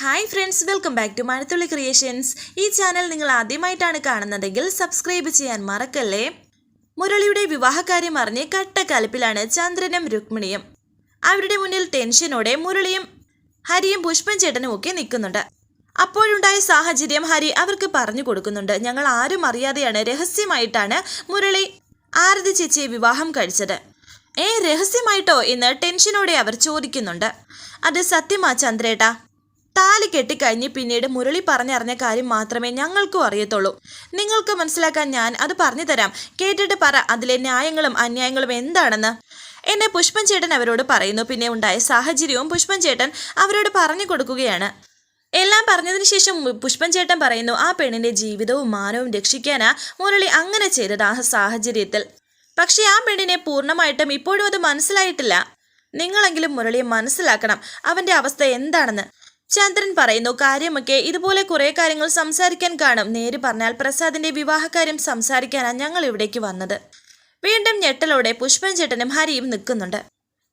Hi friends welcome back to Mazhathulli creations ഈ channel നിങ്ങൾ ആദ്യമായിട്ടാണ് കാണുന്നതെങ്കിൽ സബ്സ്ക്രൈബ് ചെയ്യാൻ മറക്കല്ലേ? മുരളിയുടെ വിവാഹകാര്യം അറിഞ്ഞ് കട്ടക്കലപ്പിലാണ് ചന്ദ്രനും രുക്മിണിയും. അവരുടെ മുന്നിൽ ടെൻഷനോടെ മുരളിയും ഹരിയും പുഷ്പൻ ചേട്ടനും ഒക്കെ നിൽക്കുന്നുണ്ട്. അപ്പോഴുണ്ടായ സാഹചര്യം ഹരി അവർക്ക് പറഞ്ഞു കൊടുക്കുന്നുണ്ട്. ഞങ്ങൾ ആരും അറിയാതെയാണ് രഹസ്യമായിട്ടാണ് മുരളി ആരതി ചേച്ചിയെ വിവാഹം കഴിച്ചത്. ഏ രഹസ്യമായിട്ടോ എന്ന് ടെൻഷനോടെ അവർ ചോദിക്കുന്നുണ്ട്. അത് സത്യമാ ചന്ദ്രേട്ടാ? താലി കെട്ടിക്കഴിഞ്ഞ് പിന്നീട് മുരളി പറഞ്ഞറിഞ്ഞ കാര്യം മാത്രമേ ഞങ്ങൾക്കും അറിയത്തുള്ളൂ. നിങ്ങൾക്ക് മനസ്സിലാക്കാൻ ഞാൻ അത് പറഞ്ഞു തരാം. കേട്ടിട്ട് പറ അതിലെ ന്യായങ്ങളും അന്യായങ്ങളും എന്താണെന്ന്. എന്നെ പുഷ്പൻ ചേട്ടൻ അവരോട് പറയുന്നു. പിന്നെ ഉണ്ടായ സാഹചര്യവും പുഷ്പൻ ചേട്ടൻ അവരോട് പറഞ്ഞു കൊടുക്കുകയാണ്. എല്ലാം പറഞ്ഞതിന് ശേഷം പുഷ്പൻ ചേട്ടൻ പറയുന്നു ആ പെണ്ണിന്റെ ജീവിതവും മാനവും രക്ഷിക്കാനാ മുരളി അങ്ങനെ ചെയ്തത് ആ സാഹചര്യത്തിൽ. പക്ഷേ ആ പെണ്ണിനെ പൂർണമായിട്ടും ഇപ്പോഴും അത് മനസ്സിലായിട്ടില്ല. നിങ്ങളെങ്കിലും മുരളിയെ മനസ്സിലാക്കണം. അവന്റെ അവസ്ഥ എന്താണെന്ന്. ചന്ദ്രൻ പറയുന്നു കാര്യമൊക്കെ ഇതുപോലെ കുറേ കാര്യങ്ങൾ സംസാരിക്കാൻ കാണും. നേര് പറഞ്ഞാൽ പ്രസാദിന്റെ വിവാഹകാര്യം സംസാരിക്കാനാണ് ഞങ്ങൾ ഇവിടേക്ക് വന്നത്. വീണ്ടും ഞെട്ടലോടെ പുഷ്പൻ ചേട്ടനും ഹരിയും നിൽക്കുന്നുണ്ട്.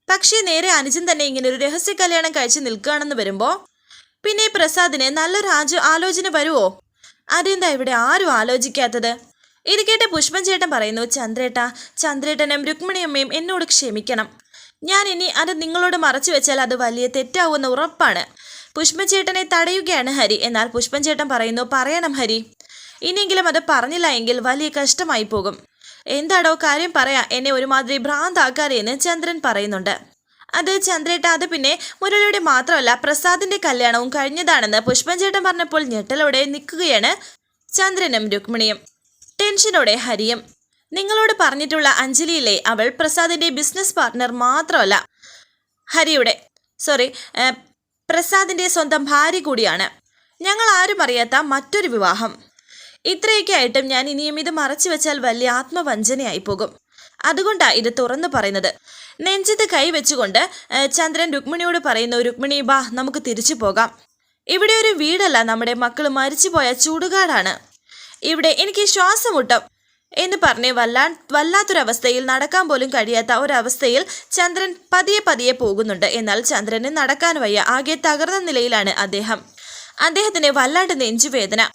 പക്ഷേ നേരെ അനുജൻ തന്നെ ഇങ്ങനെ ഒരു രഹസ്യ കല്യാണം കഴിച്ച് നിൽക്കുകയാണെന്ന് വരുമ്പോൾ പിന്നെ പ്രസാദിന് നല്ലൊരു ആജു ആലോചന വരുമോ അതെന്താ ഇവിടെ ആരും ആലോചിക്കാത്തത്? ഇത് കേട്ട് പുഷ്പൻ ചേട്ടൻ പറയുന്നു ചന്ദ്രേട്ട ചന്ദ്രേട്ടനും രുക്മിണിയമ്മയും എന്നോട് ക്ഷമിക്കണം. ഞാൻ ഇനി അത് നിങ്ങളോട് മറച്ചു വെച്ചാൽ അത് വലിയ തെറ്റാവുമെന്ന് ഉറപ്പാണ്. പുഷ്പൻ ചേട്ടനെ തടയുകയാണ് ഹരി. എന്നാൽ പുഷ്പൻ ചേട്ടൻ പറയുന്നു പറയണം ഹരി. ഇനിയെങ്കിലും അത് പറഞ്ഞില്ല എങ്കിൽ വലിയ കഷ്ടമായി പോകും. എന്താടോ കാര്യം പറയാ എന്നെ ഒരുമാതിരി ഭ്രാന്താക്കാതെ എന്ന് ചന്ദ്രൻ പറയുന്നുണ്ട്. അത് ചന്ദ്രേട്ട അത് പിന്നെ മുരളിയുടെ മാത്രമല്ല പ്രസാദിന്റെ കല്യാണവും കഴിഞ്ഞതാണെന്ന് പുഷ്പഞ്ചേട്ടൻ പറഞ്ഞപ്പോൾ ഞെട്ടലോടെ നിൽക്കുകയാണ് ചന്ദ്രനും രുക്മിണിയും. ടെൻഷനോടെ ഹരിയും. നിങ്ങളോട് പറഞ്ഞിട്ടുള്ള അഞ്ജലിയിലെ അവൾ പ്രസാദിന്റെ ബിസിനസ് പാർട്ട്ണർ മാത്രമല്ല ഹരിയുടെ. സോറി പ്രസാദിന്റെ സ്വന്തം ഭാര്യ കൂടിയാണ്. ഞങ്ങൾ ആരും അറിയാത്ത മറ്റൊരു വിവാഹം. ഇത്രയൊക്കെ ആയിട്ടും ഞാൻ ഇനിയും ഇത് മറച്ചു വെച്ചാൽ വലിയ ആത്മവഞ്ചനയായി പോകും. അതുകൊണ്ടാണ് ഇത് തുറന്നു പറയുന്നത്. നെഞ്ചത്ത് കൈവച്ചുകൊണ്ട് ചന്ദ്രൻ രുക്മിണിയോട് പറയുന്നു രുക്മിണി ബാ നമുക്ക് തിരിച്ചു പോകാം. ഇവിടെ ഒരു വീടല്ല നമ്മുടെ മക്കൾ മരിച്ചുപോയ ചൂടുകാടാണ്. ഇവിടെ എനിക്ക് ശ്വാസം മുട്ടും എന്ന് പറഞ്ഞ് വല്ലാ വല്ലാത്തൊരവസ്ഥയിൽ നടക്കാൻ പോലും കഴിയാത്ത ഒരവസ്ഥയിൽ ചന്ദ്രൻ പതിയെ പതിയെ പോകുന്നുണ്ട്. എന്നാൽ ചന്ദ്രന് നടക്കാൻ വയ്യ. ആകെ തകർന്ന നിലയിലാണ് അദ്ദേഹം. അദ്ദേഹത്തിന് വല്ലാണ്ട് നെഞ്ചുവേദന.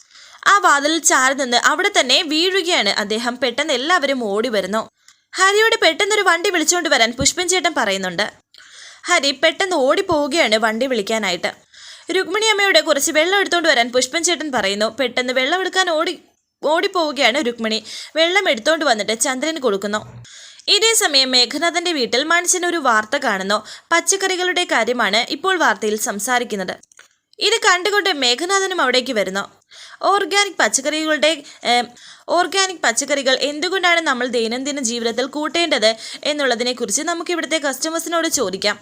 ആ വാതിലിൽ ചാരി നിന്ന് അവിടെ തന്നെ വീഴുകയാണ് അദ്ദേഹം. പെട്ടെന്ന് എല്ലാവരും ഓടി വരുന്നു. ഹരിയോട് പെട്ടെന്നൊരു വണ്ടി വിളിച്ചുകൊണ്ട് വരാൻ പുഷ്പൻ ചേട്ടൻ പറയുന്നുണ്ട്. ഹരി പെട്ടെന്ന് ഓടിപ്പോവുകയാണ് വണ്ടി വിളിക്കാനായിട്ട്. രുക്മിണി അമ്മയുടെ കുറച്ച് വെള്ളം എടുത്തുകൊണ്ട് വരാൻ പുഷ്പൻ ചേട്ടൻ പറയുന്നു. പെട്ടെന്ന് വെള്ളം എടുക്കാൻ ഓടി ഓടിപ്പോവുകയാണ് രുക്മിണി. വെള്ളം എടുത്തോണ്ട് വന്നിട്ട് ചന്ദ്രന് കൊടുക്കുന്നു. ഇതേ സമയം മേഘനാഥന്റെ വീട്ടിൽ മനുഷ്യൻ ഒരു വാർത്ത കാണുന്നു. പച്ചക്കറികളുടെ കാര്യമാണ് ഇപ്പോൾ വാർത്തയിൽ സംസാരിക്കുന്നത്. ഇത് കണ്ടുകൊണ്ട് മേഘനാഥനും അവിടേക്ക് വരുന്നു. ഓർഗാനിക് പച്ചക്കറികളുടെ ഓർഗാനിക് പച്ചക്കറികൾ എന്തുകൊണ്ടാണ് നമ്മൾ ദൈനംദിന ജീവിതത്തിൽ കൂട്ടേണ്ടത് എന്നുള്ളതിനെക്കുറിച്ച് നമുക്ക് ഇവിടുത്തെ കസ്റ്റമേഴ്സിനോട് ചോദിക്കാം.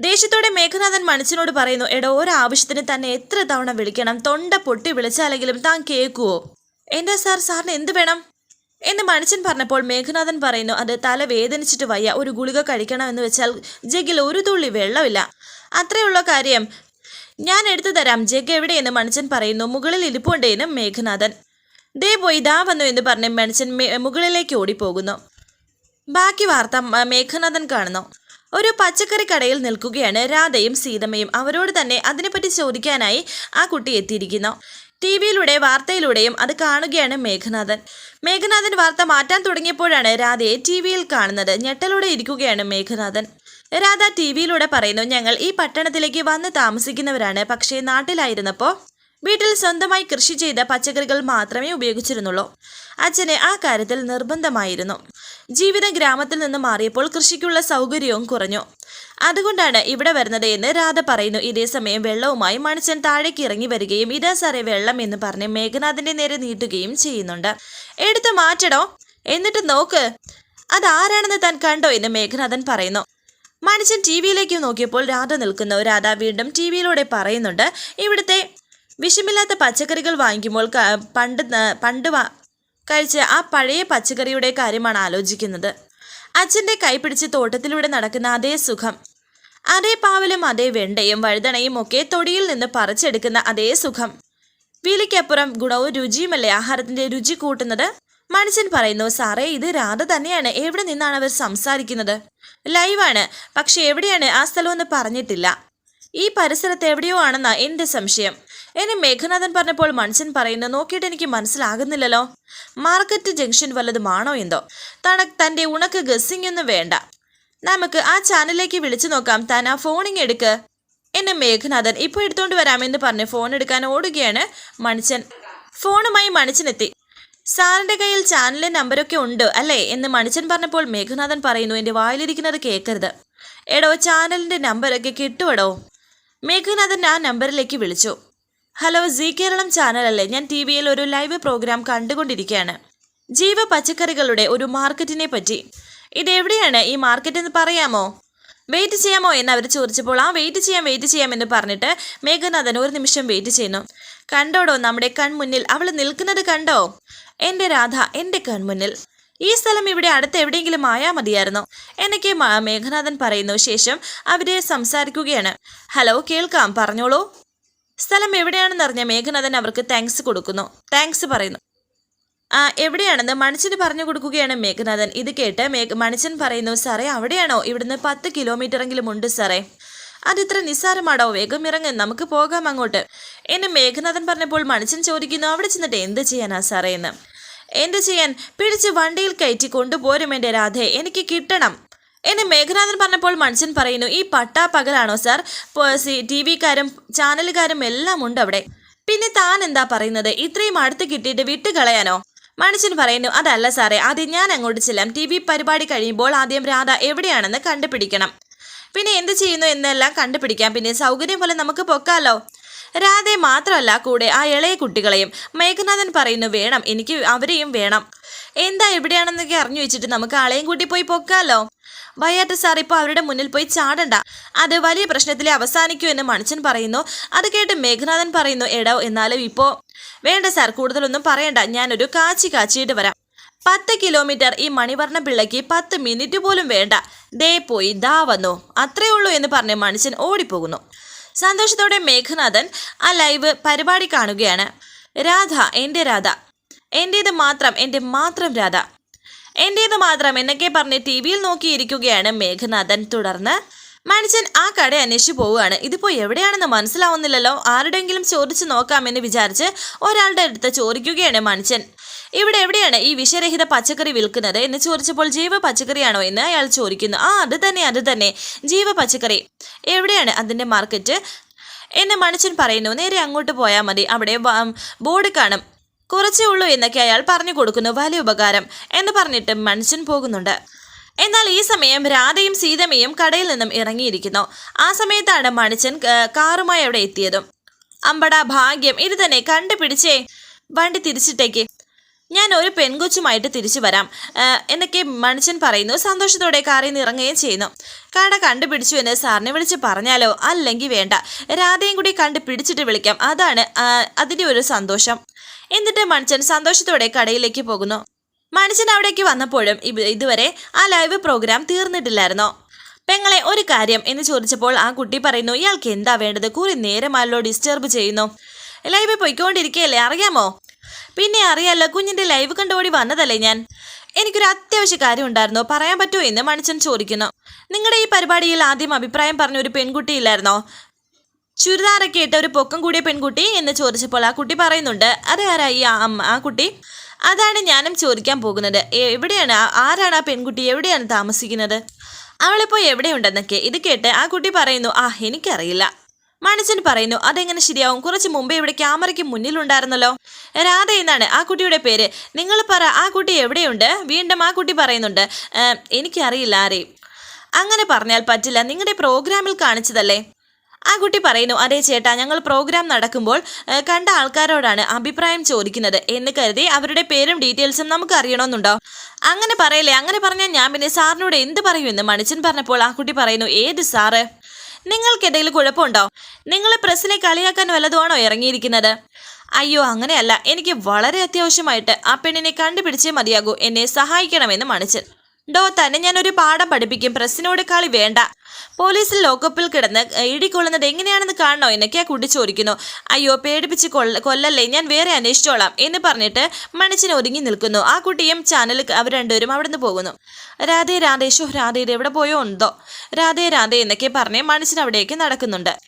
ദേഷ്യത്തോടെ മേഘനാഥൻ മനുഷ്യനോട് പറയുന്നു എടോ ഒരാവശ്യത്തിന് തന്നെ എത്ര തവണ വിളിക്കണം? തൊണ്ട പൊട്ടി വിളിച്ചാലെങ്കിലും താൻ കേൾക്കുവോ? എന്താ സാർ? സാറിന് എന്ത് വേണം? എന്ന് മനുഷ്യൻ പറഞ്ഞപ്പോൾ മേഘനാഥൻ പറയുന്നു അത് തല വേദനിച്ചിട്ട് വയ്യ. ഒരു ഗുളിക കഴിക്കണം എന്ന് വെച്ചാൽ ജഗിൽ ഒരു തുള്ളി വെള്ളമില്ല. അത്രയുള്ള കാര്യം ഞാൻ എടുത്തു തരാം. ജഗ് എവിടെയെന്ന് മനുഷ്യൻ പറയുന്നു മുകളിൽ ഇരിപ്പുണ്ടേന്ന് മേഘനാഥൻ. ദേ പോയി ദാ വന്നു എന്ന് പറഞ്ഞ് മനുഷ്യൻ മുകളിലേക്ക് ഓടിപ്പോകുന്നു. ബാക്കി വാർത്ത മേഘനാഥൻ കാണുന്നു. ഒരു പച്ചക്കറി കടയിൽ നിൽക്കുകയാണ് രാധയും സീതമ്മയും. അവരോട് തന്നെ അതിനെപ്പറ്റി ചോദിക്കാനായി ആ കുട്ടി എത്തിയിരിക്കുന്നു. ടി വിയിലൂടെ വാർത്തയിലൂടെയും അത് കാണുകയാണ് മേഘനാഥൻ. മേഘനാഥൻ വാർത്ത മാറ്റാൻ തുടങ്ങിയപ്പോഴാണ് രാധയെ ടി വിയിൽ കാണുന്നത്. ഞെട്ടലോടെ ഇരിക്കുകയാണ് മേഘനാഥൻ. രാധ ടി വിയിലൂടെ പറയുന്നു ഞങ്ങൾ ഈ പട്ടണത്തിലേക്ക് വന്ന് താമസിക്കുന്നവരാണ്. പക്ഷേ നാട്ടിലായിരുന്നപ്പോൾ വീട്ടിൽ സ്വന്തമായി കൃഷി ചെയ്ത പച്ചക്കറികൾ മാത്രമേ ഉപയോഗിച്ചിരുന്നുള്ളൂ. അച്ഛനെ ആ കാര്യത്തിൽ നിർബന്ധമായിരുന്നു. ജീവിതം ഗ്രാമത്തിൽ നിന്ന് മാറിയപ്പോൾ കൃഷിക്കുള്ള സൗകര്യവും കുറഞ്ഞു. അതുകൊണ്ടാണ് ഇവിടെ വരുന്നത് എന്ന് രാധ പറയുന്നു. ഇതേസമയം വെള്ളവുമായി മണിച്ചൻ താഴേക്ക് ഇറങ്ങി വരികയും ഇതാ സാറേ വെള്ളം എന്ന് പറഞ്ഞ് മേഘനാഥിന്റെ നേരെ നീട്ടുകയും ചെയ്യുന്നുണ്ട്. എടുത്തു മാറ്റടോ. എന്നിട്ട് നോക്ക്. അതാരാണെന്ന് താൻ കണ്ടോ എന്ന് മേഘനാഥൻ പറയുന്നു. മണിച്ചൻ ടി വിയിലേക്ക് നോക്കിയപ്പോൾ രാധ നിൽക്കുന്നു. രാധ വീണ്ടും ടി വിയിലൂടെ പറയുന്നുണ്ട് ഇവിടുത്തെ വിഷമില്ലാത്ത പച്ചക്കറികൾ വാങ്ങിക്കുമ്പോൾ പണ്ട് പണ്ട് കഴിച്ച ആ പഴയ പച്ചക്കറിയുടെ കാര്യമാണ് ആലോചിക്കുന്നത്. അച്ഛന്റെ കൈപിടിച്ച് തോട്ടത്തിലൂടെ നടക്കുന്ന അതേ സുഖം അതേ പാവലും അതേ വെണ്ടയും വഴുതണയും ഒക്കെ തൊടിയിൽ നിന്ന് പറിച്ചെടുക്കുന്ന അതേ സുഖം. വീലിക്കപ്പുറം ഗുണവും രുചിയുമല്ലേ ആഹാരത്തിന്റെ രുചി കൂട്ടുന്നത്? മനുഷ്യൻ പറയുന്നു സാറേ ഇത് രാധ തന്നെയാണ്. എവിടെ നിന്നാണ് അവർ സംസാരിക്കുന്നത്? ലൈവാണ്. പക്ഷെ എവിടെയാണ് ആ സ്ഥലമെന്ന് പറഞ്ഞിട്ടില്ല. ഈ പരിസരത്ത് എവിടെയോ ആണെന്നാ എന്റെ സംശയം. എന്നെ മേഘനാഥൻ പറഞ്ഞപ്പോൾ മനുഷ്യൻ പറയുന്നത് നോക്കിയിട്ട് എനിക്ക് മനസ്സിലാകുന്നില്ലല്ലോ. മാർക്കറ്റ് ജംഗ്ഷൻ വല്ലതുമാണോ എന്തോ? തണ തന്റെ ഉണക്ക് ഗസ്സിംഗ് ഒന്നും വേണ്ട. നമുക്ക് ആ ചാനലിലേക്ക് വിളിച്ചു നോക്കാം. താൻ ആ ഫോണിങ് എടുക്ക്. എന്നെ മേഘനാഥൻ ഇപ്പോൾ എടുത്തുകൊണ്ട് വരാമെന്ന് പറഞ്ഞ് ഫോൺ എടുക്കാൻ ഓടുകയാണ് മണിച്ചൻ ഫോണുമായി മണിച്ചനെത്തി സാറിന്റെ കയ്യിൽ ചാനലിലെ നമ്പരൊക്കെ ഉണ്ട് അല്ലേ എന്ന് മണിച്ചൻ പറഞ്ഞപ്പോൾ മേഘനാഥൻ പറയുന്നു എന്റെ വായിലിരിക്കുന്നത് കേൾക്കരുത്. എടോ ചാനലിന്റെ നമ്പരൊക്കെ കിട്ടുമെടോ മേഘനാഥൻ ആ നമ്പറിലേക്ക് വിളിച്ചു. ഹലോ ജി കേരളം ചാനലല്ലേ ഞാൻ ടി വിയിൽ ഒരു ലൈവ് പ്രോഗ്രാം കണ്ടുകൊണ്ടിരിക്കുകയാണ്. ജീവ പച്ചക്കറികളുടെ ഒരു മാർക്കറ്റിനെ പറ്റി. ഇതെവിടെയാണ് ഈ മാർക്കറ്റ് എന്ന് പറയാമോ? വെയിറ്റ് ചെയ്യാമോ എന്ന് അവർ ചോദിച്ചപ്പോൾ ആ വെയിറ്റ് ചെയ്യാം വെയിറ്റ് ചെയ്യാം എന്ന് പറഞ്ഞിട്ട് മേഘനാഥൻ ഒരു നിമിഷം വെയിറ്റ് ചെയ്യുന്നു. കണ്ടോടോ നമ്മുടെ കൺമുന്നിൽ അവൾ നിൽക്കുന്നത് കണ്ടോ? എന്റെ രാധ എന്റെ കൺമുന്നിൽ. ഈ സ്ഥലം ഇവിടെ അടുത്ത് എവിടെയെങ്കിലും ആയാൽ മതിയായിരുന്നു. എനിക്ക് മ- മേഘനാഥൻ പറയുന്നു ശേഷം അവരെ സംസാരിക്കുകയാണ്. ഹലോ കേൾക്കാം പറഞ്ഞോളൂ. സ്ഥലം എവിടെയാണെന്ന് അറിഞ്ഞ മേഘനാഥൻ അവർക്ക് താങ്ക്സ് കൊടുക്കുന്നു. താങ്ക്സ് പറയുന്നു. ആ എവിടെയാണെന്ന് മണിച്ചന് പറഞ്ഞു കൊടുക്കുകയാണ് മേഘനാഥൻ. ഇത് കേട്ട് മേഘ മണിച്ചൻ പറയുന്നു സാറേ അവിടെയാണോ? ഇവിടുന്ന് പത്ത് കിലോമീറ്ററെങ്കിലും ഉണ്ട് സാറേ. അതിത്ര നിസ്സാരമാടോ? വേഗം ഇറങ്ങ് നമുക്ക് പോകാം അങ്ങോട്ട്. എന്നെ മേഘനാഥൻ പറഞ്ഞപ്പോൾ മണിച്ചൻ ചോദിക്കുന്നു അവിടെ ചെന്നിട്ട് എന്ത് ചെയ്യാനാ സാറേ? എന്ന്. എന്ത് ചെയ്യാൻ? പിടിച്ച് വണ്ടിയിൽ കയറ്റി കൊണ്ടുപോരും എന്റെ രാധേ. എനിക്ക് കിട്ടണം. എന്നെ മേഘനാഥൻ പറഞ്ഞപ്പോൾ മനുഷ്യൻ പറയുന്നു ഈ പട്ടാ പകലാണോ സാർ? ടി വിക്കാരും ചാനലുകാരും എല്ലാം ഉണ്ട് അവിടെ. പിന്നെ താൻ എന്താ പറയുന്നത്? ഇത്രയും അടുത്ത് കിട്ടിയിട്ട് വിട്ട് കളയാനോ? മനുഷ്യൻ പറയുന്നു അതല്ല സാറേ ആദ്യം ഞാൻ അങ്ങോട്ട് ചെല്ലാം. ടി വി പരിപാടി കഴിയുമ്പോൾ ആദ്യം രാധ എവിടെയാണെന്ന് കണ്ടുപിടിക്കണം. പിന്നെ എന്ത് ചെയ്യുന്നു എന്നെല്ലാം കണ്ടുപിടിക്കാം. പിന്നെ സൗകര്യം പോലെ നമുക്ക് പൊക്കാലോ? രാധയെ മാത്രമല്ല കൂടെ ആ ഇളയ കുട്ടികളെയും. മേഘനാഥൻ പറയുന്നു വേണം എനിക്ക് അവരെയും വേണം. എന്താ എവിടെയാണെന്നൊക്കെ അറിഞ്ഞു വെച്ചിട്ട് നമുക്ക് ആളെയും കൂട്ടി പോയി പൊക്കാലോ? വയ്യാത്ത സാർ ഇപ്പോൾ അവരുടെ മുന്നിൽ പോയി ചാടണ്ട. അത് വലിയ പ്രശ്നത്തിലെ അവസാനിക്കൂ എന്ന് മണിച്ചൻ പറയുന്നു. അത് കേട്ട് മേഘനാഥൻ പറയുന്നു എടോ എന്നാലും ഇപ്പോൾ വേണ്ട സാർ കൂടുതലൊന്നും പറയണ്ട. ഞാനൊരു കാച്ചി കാച്ചിയിട്ട് വരാം. പത്ത് കിലോമീറ്റർ ഈ മണിവർണ പിള്ളയ്ക്ക് പത്ത് മിനിറ്റ് പോലും വേണ്ട. ദേ പോയി ദാ വന്നു. അത്രേ ഉള്ളൂ എന്ന് പറഞ്ഞ് മനുഷ്യൻ ഓടിപ്പോകുന്നു. സന്തോഷത്തോടെ മേഘനാഥൻ ആ ലൈവ് പരിപാടി കാണുകയാണ്. രാധ എന്റെ രാധ. എന്റേത് മാത്രം എന്റെ മാത്രം രാധ. എന്റേത് മാത്രം എന്നൊക്കെ പറഞ്ഞ് ടി വിയിൽ നോക്കിയിരിക്കുകയാണ് മേഘനാഥൻ. തുടർന്ന് മനുഷ്യൻ ആ കട അന്വേഷിച്ചു പോവുകയാണ്. ഇതിപ്പോ എവിടെയാണെന്ന് മനസ്സിലാവുന്നില്ലല്ലോ. ആരുടെങ്കിലും ചോദിച്ചു നോക്കാമെന്ന് വിചാരിച്ച് ഒരാളുടെ അടുത്ത് ചോദിക്കുകയാണ് മനുഷ്യൻ ഇവിടെ എവിടെയാണ് ഈ വിഷരഹിത പച്ചക്കറി വിൽക്കുന്നത്? എന്ന് ചോദിച്ചപ്പോൾ ജീവ പച്ചക്കറിയാണോ? എന്ന് അയാൾ ചോദിക്കുന്നു. ആ അത് തന്നെ അത് തന്നെ. ജീവ പച്ചക്കറി. എവിടെയാണ്? അതിന്റെ മാർക്കറ്റ്. എന്നെ മനുഷ്യൻ പറയുന്നു. നേരെ അങ്ങോട്ട് പോയാൽ മതി. അവിടെ ബോർഡ് കാണും. കുറച്ചേ ഉള്ളൂ എന്നൊക്കെ അയാൾ പറഞ്ഞു കൊടുക്കുന്നു. വലിയ ഉപകാരം എന്ന് പറഞ്ഞിട്ട് മനുഷ്യൻ പോകുന്നുണ്ട്. എന്നാൽ ഈ സമയം രാധയും സീതമ്മയും കടയിൽ നിന്നും ഇറങ്ങിയിരിക്കുന്നു. ആ സമയത്താണ് മണിച്ചൻ കാറുമായി അവിടെ എത്തിയതും. അമ്പട ഭാഗ്യം. ഇത് തന്നെ കണ്ടുപിടിച്ചേ. വണ്ടി തിരിച്ചിട്ടേക്ക്. ഞാൻ ഒരു പെൺകൊച്ചുമായിട്ട് തിരിച്ചു വരാം എന്നൊക്കെ മനുഷ്യൻ പറയുന്നു. സന്തോഷത്തോടെ കാറിൽ നിന്ന് ഇറങ്ങുകയും ചെയ്യുന്നു. കട കണ്ടുപിടിച്ചു എന്ന് സാറിനെ വിളിച്ച് പറഞ്ഞാലോ? അല്ലെങ്കിൽ വേണ്ട. രാധയും കൂടി കണ്ടുപിടിച്ചിട്ട് വിളിക്കാം. അതാണ് അതിന്റെ ഒരു സന്തോഷം. എന്നിട്ട് മനുഷ്യൻ സന്തോഷത്തോടെ കടയിലേക്ക് പോകുന്നു. മനുഷ്യൻ അവിടേക്ക് വന്നപ്പോഴും ഇതുവരെ ആ ലൈവ് പ്രോഗ്രാം തീർന്നിട്ടില്ലായിരുന്നു. പെങ്ങളെ ഒരു കാര്യം എന്ന് ചോദിച്ചപ്പോൾ ആ കുട്ടി പറയുന്നു ഇയാൾക്ക് എന്താ വേണ്ടത്? കുറി നേരമായല്ലോ ഡിസ്റ്റർബ് ചെയ്യുന്നു. ലൈവ് പൊയ്ക്കൊണ്ടിരിക്കുകയല്ലേ അറിയാമോ? പിന്നെ അറിയാലോ കുഞ്ഞിന്റെ ലൈവ് കണ്ടുപോടി വന്നതല്ലേ ഞാൻ. എനിക്കൊരു അത്യാവശ്യ കാര്യം ഉണ്ടായിരുന്നോ പറയാൻ പറ്റുമോ? എന്ന് മനുഷ്യൻ ചോദിക്കുന്നു. നിങ്ങളുടെ ഈ പരിപാടിയിൽ ആദ്യം അഭിപ്രായം പറഞ്ഞ ഒരു പെൺകുട്ടി ഇല്ലായിരുന്നോ? ചുരിദാറൊക്കെ ഇട്ട ഒരു പൊക്കം കൂടിയ പെൺകുട്ടി എന്ന് ചോദിച്ചപ്പോൾ ആ കുട്ടി പറയുന്നുണ്ട് അത് ആരാ ഈ അമ്മ ആ കുട്ടി? അതാണ് ഞാനും ചോദിക്കാൻ പോകുന്നത്. എവിടെയാണ് ആരാണ് ആ പെൺകുട്ടി? എവിടെയാണ് താമസിക്കുന്നത്? അവളിപ്പോൾ എവിടെയുണ്ടെന്നൊക്കെ ഇത് കേട്ട് ആ കുട്ടി പറയുന്നു ആ എനിക്കറിയില്ല. മനുഷ്യൻ പറയുന്നു അതെങ്ങനെ ശരിയാവും? കുറച്ച് മുമ്പേ ഇവിടെ ക്യാമറയ്ക്ക് മുന്നിലുണ്ടായിരുന്നല്ലോ. രാധ എന്നാണ് ആ കുട്ടിയുടെ പേര്. നിങ്ങൾ പറ ആ കുട്ടി എവിടെയുണ്ട്? വീണ്ടും ആ കുട്ടി പറയുന്നുണ്ട് "ഏ, എനിക്കറിയില്ല ആരെയും അങ്ങനെ പറഞ്ഞാൽ പറ്റില്ല. നിങ്ങളുടെ പ്രോഗ്രാമിൽ കാണിച്ചതല്ലേ? ആ കുട്ടി പറയുന്നു അതെ ചേട്ടാ ഞങ്ങൾ പ്രോഗ്രാം നടക്കുമ്പോൾ കണ്ട ആൾക്കാരോടാണ് അഭിപ്രായം ചോദിക്കുന്നത് എന്ന് കരുതി അവരുടെ പേരും ഡീറ്റെയിൽസും നമുക്ക് അറിയണമെന്നുണ്ടോ? അങ്ങനെ പറയല്ലേ അങ്ങനെ പറഞ്ഞാൽ ഞാൻ പിന്നെ സാറിനോട് എന്ത് പറയുമെന്ന് മണിച്ചൻ പറഞ്ഞപ്പോൾ ആ കുട്ടി പറയുന്നു ഏത് സാറ്? നിങ്ങൾക്ക് എന്തെങ്കിലും കുഴപ്പമുണ്ടോ? നിങ്ങൾ പ്രസ്സിനെ കളിയാക്കാൻ വല്ലതുമാണോ ഇറങ്ങിയിരിക്കുന്നത്? അയ്യോ അങ്ങനെയല്ല. എനിക്ക് വളരെ അത്യാവശ്യമായിട്ട് ആ പെണ്ണിനെ കണ്ടുപിടിച്ചേ മതിയാകൂ. എന്നെ സഹായിക്കണമെന്ന് മണിച്ചൻ. ഡോ തന്നെ ഞാനൊരു പാഠം പഠിപ്പിക്കും. പ്രസിനോട് കളി വേണ്ട. പോലീസിൽ ലോക്കപ്പിൽ കിടന്ന് ഇടിക്കൊള്ളുന്നത് എങ്ങനെയാണെന്ന് കാണണോ എന്നൊക്കെ കുട്ടി ചോദിക്കുന്നു അയ്യോ പേടിപ്പിച്ച് കൊല്ല കൊല്ലല്ലേ? ഞാൻ വേറെ അന്വേഷിച്ചോളാം എന്ന് പറഞ്ഞിട്ട് മണിച്ചിന് ഒതുങ്ങി നിൽക്കുന്നു. ആ കുട്ടിയും ചാനൽ അവർ രണ്ടുപേരും അവിടെ നിന്ന് പോകുന്നു. രാധേ രാധേശോ രാധേ എവിടെ പോയോ ഉണ്ടോ? രാധേ രാധേ എന്നൊക്കെ പറഞ്ഞ് മണിച്ചൻ അവിടേക്ക് നടക്കുന്നുണ്ട്.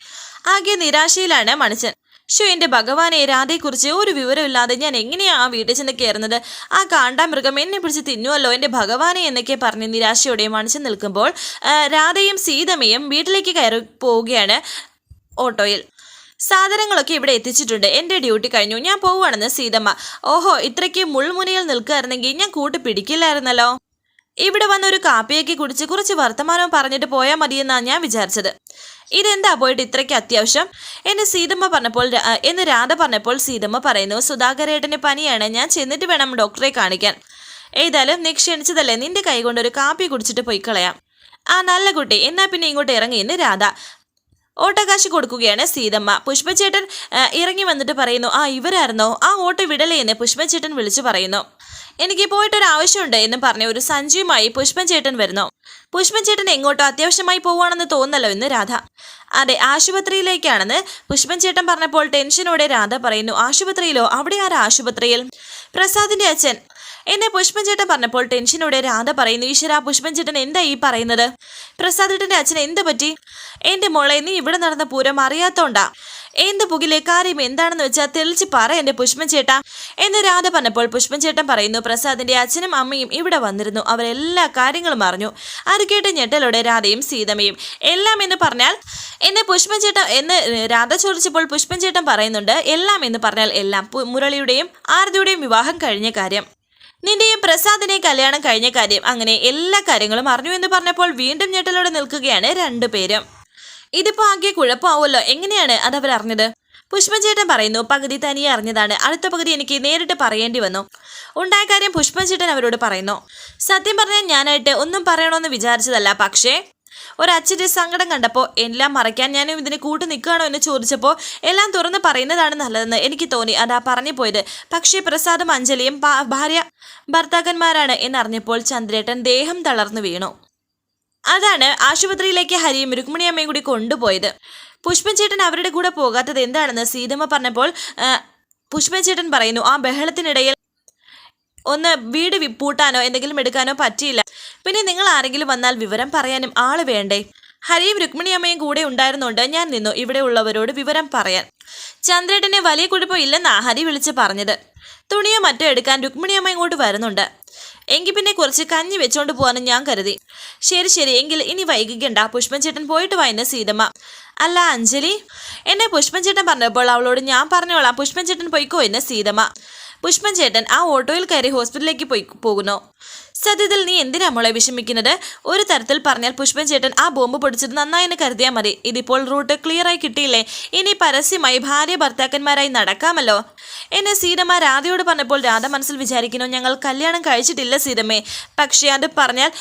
ആകെ നിരാശയിലാണ് മണിച്ചൻ. ഷോ എന്റെ ഭഗവാനെ രാധയെക്കുറിച്ച് ഒരു വിവരമില്ലാതെ ഞാൻ എങ്ങനെയാണ് ആ വീട്ടിൽ ചെന്ന് കയറുന്നത്? ആ കാണ്ടാമൃഗം എന്നെ പിടിച്ച് തിന്നുവല്ലോ എന്റെ ഭഗവാനെ എന്നൊക്കെ പറഞ്ഞ് നിരാശയോടെ മണിച്ചു നിൽക്കുമ്പോൾ രാധയും സീതമയും വീട്ടിലേക്ക് കയറി പോവുകയാണ് ഓട്ടോയിൽ. സാധനങ്ങളൊക്കെ ഇവിടെ എത്തിച്ചിട്ടുണ്ട്. എന്റെ ഡ്യൂട്ടി കഴിഞ്ഞു. ഞാൻ പോവുകയാണെന്ന് സീതമ്മ. ഓഹോ ഇത്രയ്ക്ക് മുൾമുനയിൽ നിൽക്കുകയായിരുന്നെങ്കിൽ ഞാൻ കൂട്ടി പിടിക്കില്ലായിരുന്നല്ലോ ഇവിടെ വന്ന് ഒരു കാപ്പിയൊക്കെ കുടിച്ച് കുറച്ച് വർത്തമാനവും പറഞ്ഞിട്ട് പോയാൽ മതിയെന്നാണ് ഞാൻ വിചാരിച്ചത്. ഇതെന്താ പോയിട്ട് ഇത്രയ്ക്ക് അത്യാവശ്യം? എന്ന് സീതമ്മ പറഞ്ഞപ്പോൾ എന്ന് രാധ പറഞ്ഞപ്പോൾ സീതമ്മ പറയുന്നു സുധാകരേട്ടന് പനിയാണ് ഞാൻ ചെന്നിട്ട് വേണം ഡോക്ടറെ കാണിക്കാൻ. ഏതായാലും നീ ക്ഷണിച്ചതല്ലേ നിന്റെ കൈ കൊണ്ട് ഒരു കാപ്പി കുടിച്ചിട്ട് പോയി കളയാം. ആ നല്ല കുട്ടി. എന്നാ പിന്നെ ഇങ്ങോട്ട് ഇറങ്ങി. എന്ന് രാധ ഓട്ടോകാശ് കൊടുക്കുകയാണ് സീതമ്മ. പുഷ്പചേട്ടൻ ഇറങ്ങി വന്നിട്ട് പറയുന്നു ആ ഇവരായിരുന്നോ? ആ ഓട്ടോ വിടലേ എന്ന് പുഷ്പചേട്ടൻ വിളിച്ചു പറയുന്നു. എനിക്ക് പോയിട്ടൊരു ആവശ്യമുണ്ട് എന്ന് പറഞ്ഞ ഒരു സഞ്ജയുമായി പുഷ്പചേട്ടൻ വരുന്നു. പുഷ്പചേട്ടൻ എങ്ങോട്ടോ അത്യാവശ്യമായി പോവാണെന്ന് തോന്നല്ലോ എന്ന് രാധ. അതെ ആശുപത്രിയിലേക്കാണെന്ന് പുഷ്പചേട്ടൻ പറഞ്ഞപ്പോൾ ടെൻഷനോടെ രാധ പറയുന്നു ആശുപത്രിയിലോ? അവിടെ ആരാ ആശുപത്രിയിൽ? പ്രസാദിന്റെ അച്ഛൻ. എന്നെ പുഷ്പൻ ചേട്ടൻ പറഞ്ഞപ്പോൾ ടെൻഷനോടെ രാധ പറയുന്നു ഈശ്വര പുഷ്പൻ ചേട്ടൻ എന്താ ഈ പറയുന്നത്? പ്രസാദേട്ടന്റെ അച്ഛൻ എന്ത് പറ്റി? എന്റെ മോളെ നീ ഇവിടെ നടന്ന പൂരം അറിയാത്തോണ്ടാ. എന്ത് പുകിലെ കാര്യം എന്താണെന്ന് വെച്ചാൽ തെളിച്ച് പറ എന്റെ പുഷ്പൻ ചേട്ടാ. എന്ന് രാധ പറഞ്ഞപ്പോൾ പുഷ്പൻ ചേട്ടൻ പറയുന്നു പ്രസാദിന്റെ അച്ഛനും അമ്മയും ഇവിടെ വന്നിരുന്നു. അവരെല്ലാ കാര്യങ്ങളും അറിഞ്ഞു. അത് കേട്ട് ഞെട്ടലോടെ രാധയും സീതമയും എല്ലാം എന്ന് പറഞ്ഞാൽ എന്നെ പുഷ്പൻ ചേട്ടൻ എന്ന് രാധ ചോദിച്ചപ്പോൾ പുഷ്പൻ ചേട്ടൻ പറയുന്നുണ്ട് എല്ലാം എന്ന് പറഞ്ഞാൽ എല്ലാം. മുരളിയുടെയും ആരതിയുടെയും വിവാഹം കഴിഞ്ഞ കാര്യം. നിന്റെയും പ്രസാദിനെ കല്യാണം കഴിഞ്ഞ കാര്യം അങ്ങനെ എല്ലാ കാര്യങ്ങളും അറിഞ്ഞു എന്ന് പറഞ്ഞപ്പോൾ വീണ്ടും ഞെട്ടലോടെ നിൽക്കുകയാണ് രണ്ടുപേരും ഇതിപ്പോ ആകെ കുഴപ്പമാവുമല്ലോ. എങ്ങനെയാണ് അത് അവർ അറിഞ്ഞത്? പുഷ്പചേട്ടൻ പറയുന്നു പകുതി തനിയെ അറിഞ്ഞതാണ്. അടുത്ത പകുതി എനിക്ക് നേരിട്ട് പറയേണ്ടി വന്നു. ഉണ്ടായ കാര്യം പുഷ്പചേട്ടൻ അവരോട് പറയുന്നു. സത്യം പറഞ്ഞാൽ ഞാനായിട്ട് ഒന്നും പറയണമെന്ന് വിചാരിച്ചതല്ല. പക്ഷേ ഒരച്ഛന്റെ സങ്കടം കണ്ടപ്പോൾ എല്ലാം മറയ്ക്കാൻ ഞാനും ഇതിന് കൂട്ടു നിൽക്കുകയാണോ എന്ന് ചോദിച്ചപ്പോൾ എല്ലാം തുറന്ന് പറയുന്നതാണ് നല്ലതെന്ന് എനിക്ക് തോന്നി. അതാ പറഞ്ഞു പോയത്. പക്ഷേ പ്രസാദും അഞ്ജലിയും ഭാര്യ ഭർത്താക്കന്മാരാണ് എന്നറിഞ്ഞപ്പോൾ ചന്ദ്രേട്ടൻ ദേഹം തളർന്നു വീണു. അതാണ് ആശുപത്രിയിലേക്ക് ഹരിയും രുക്മിണിയമ്മയും കൂടി കൊണ്ടുപോയത്. പുഷ്പൻ ചേട്ടൻ അവരുടെ കൂടെ പോകാത്തത് എന്താണെന്ന് സീതമ്മ പറഞ്ഞപ്പോൾ ആ, പുഷ്പൻ ചേട്ടൻ പറയുന്നു ആ ബഹളത്തിനിടയിൽ ഒന്ന് വീട് പൂട്ടാനോ എന്തെങ്കിലും എടുക്കാനോ പറ്റിയില്ല. പിന്നെ നിങ്ങൾ ആരെങ്കിലും വന്നാൽ വിവരം പറയാനും ആൾ വേണ്ടേ? ഹരിയും രുക്മിണിയമ്മയും കൂടെ ഉണ്ടായിരുന്നുകൊണ്ട് ഞാൻ നിന്നു ഇവിടെ ഉള്ളവരോട് വിവരം പറയാൻ. ചന്ദ്രേട്ടനെ വലിയ കുഴപ്പമില്ലെന്നാ ഹരി വിളിച്ച് പറഞ്ഞത്. തുണിയോ മറ്റോ എടുക്കാൻ രുക്മിണിയമ്മ ഇങ്ങോട്ട് വരുന്നുണ്ട്. എങ്കിൽ പിന്നെ കുറച്ച് കഞ്ഞി വെച്ചോണ്ട് പോകാനും ഞാൻ കരുതി. ശരി ശരി. എങ്കിൽ ഇനി വൈകിക്കണ്ട. പുഷ്പൻ ചേട്ടൻ പോയിട്ട് വായന സീതമ്മ. അല്ല അഞ്ജലി. എന്നെ പുഷ്പൻ ചേട്ടൻ പറഞ്ഞപ്പോൾ അവളോട് ഞാൻ പറഞ്ഞോളാം. പുഷ്പൻ ചേട്ടൻ പോയിക്കോ എന്ന് സീതമ്മ. പുഷ്പൻ ചേട്ടൻ ആ ഓട്ടോയിൽ കയറി ഹോസ്പിറ്റലിലേക്ക് പോയി പോകുന്നു. സത്യത്തിൽ നീ എന്തിനാ മോളെ വിഷമിക്കുന്നത്? ഒരു തരത്തിൽ പറഞ്ഞാൽ പുഷ്പൻ ചേട്ടൻ ആ ബോംബ് പൊടിച്ചത് നന്നായെന്ന് കരുതിയാൽ മതി. ഇതിപ്പോൾ റൂട്ട് ക്ലിയറായി കിട്ടിയില്ലേ? ഇനി പരസ്യമായി ഭാര്യ ഭർത്താക്കന്മാരായി നടക്കാമല്ലോ. എന്നെ സീതമ്മ രാധയോട് പറഞ്ഞപ്പോൾ രാധ മനസ്സിൽ വിചാരിക്കുന്നു ഞങ്ങൾ കല്യാണം കഴിച്ചിട്ടില്ല സീതമ്മേ. പക്ഷേ അത് പറഞ്ഞാൽ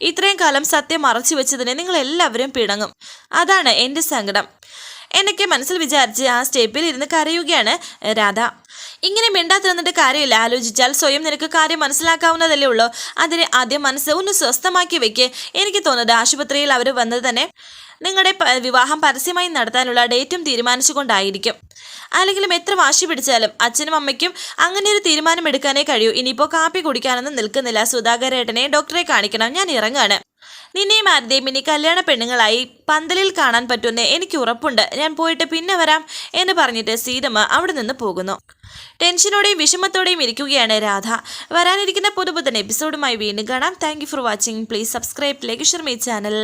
ഇത്രയും കാലം സത്യം മറച്ചു വെച്ചതിനെ നിങ്ങൾ എല്ലാവരും പിണങ്ങും. അതാണ് എന്റെ സങ്കടം. എന്നൊക്കെ മനസ്സിൽ വിചാരിച്ച് ആ സ്റ്റേപ്പിൽ ഇരുന്ന് കരയുകയാണ് രാധ. ഇങ്ങനെ മിണ്ടാത്തിരുന്നിട്ട് കാര്യമില്ല. ആലോചിച്ചാൽ സ്വയം നിനക്ക് കാര്യം മനസ്സിലാക്കാവുന്നതല്ലേ ഉള്ളൂ. അതിനെ ആദ്യം മനസ്സ് ഒന്ന് സ്വസ്ഥമാക്കി വെക്ക്. എനിക്ക് തോന്നുന്നത് ആശുപത്രിയിൽ അവർ വന്നത് തന്നെ നിങ്ങളുടെ വിവാഹം പരസ്യമായി നടത്താനുള്ള ഡേറ്റും തീരുമാനിച്ചുകൊണ്ടായിരിക്കും. അല്ലെങ്കിലും എത്ര വാശി പിടിച്ചാലും അച്ഛനും അമ്മയ്ക്കും അങ്ങനെ ഒരു തീരുമാനം എടുക്കാനേ കഴിയൂ. ഇനിയിപ്പോൾ കാപ്പി കുടിക്കാനൊന്നും നിൽക്കുന്നില്ല. സുധാകരേട്ടനെ ഡോക്ടറെ കാണിക്കണം. ഞാൻ ഇറങ്ങാണ്. നിന്നെയും ആരുടെയും ഇനി കല്യാണ പെണ്ണുങ്ങളായി പന്തലിൽ കാണാൻ പറ്റുമെന്ന് എനിക്ക് ഉറപ്പുണ്ട്. ഞാൻ പോയിട്ട് പിന്നെ വരാം എന്ന് പറഞ്ഞിട്ട് സീതമ്മ അവിടെ നിന്ന് പോകുന്നു. ടെൻഷനോടെയും വിഷമത്തോടെയും ഇരിക്കുകയാണ് രാധ. വരാനിരിക്കുന്ന പുതുപുത്തൻ എപ്പിസോഡുമായി വീണ്ടും കാണാം. Thank for watching please subscribe like share my channel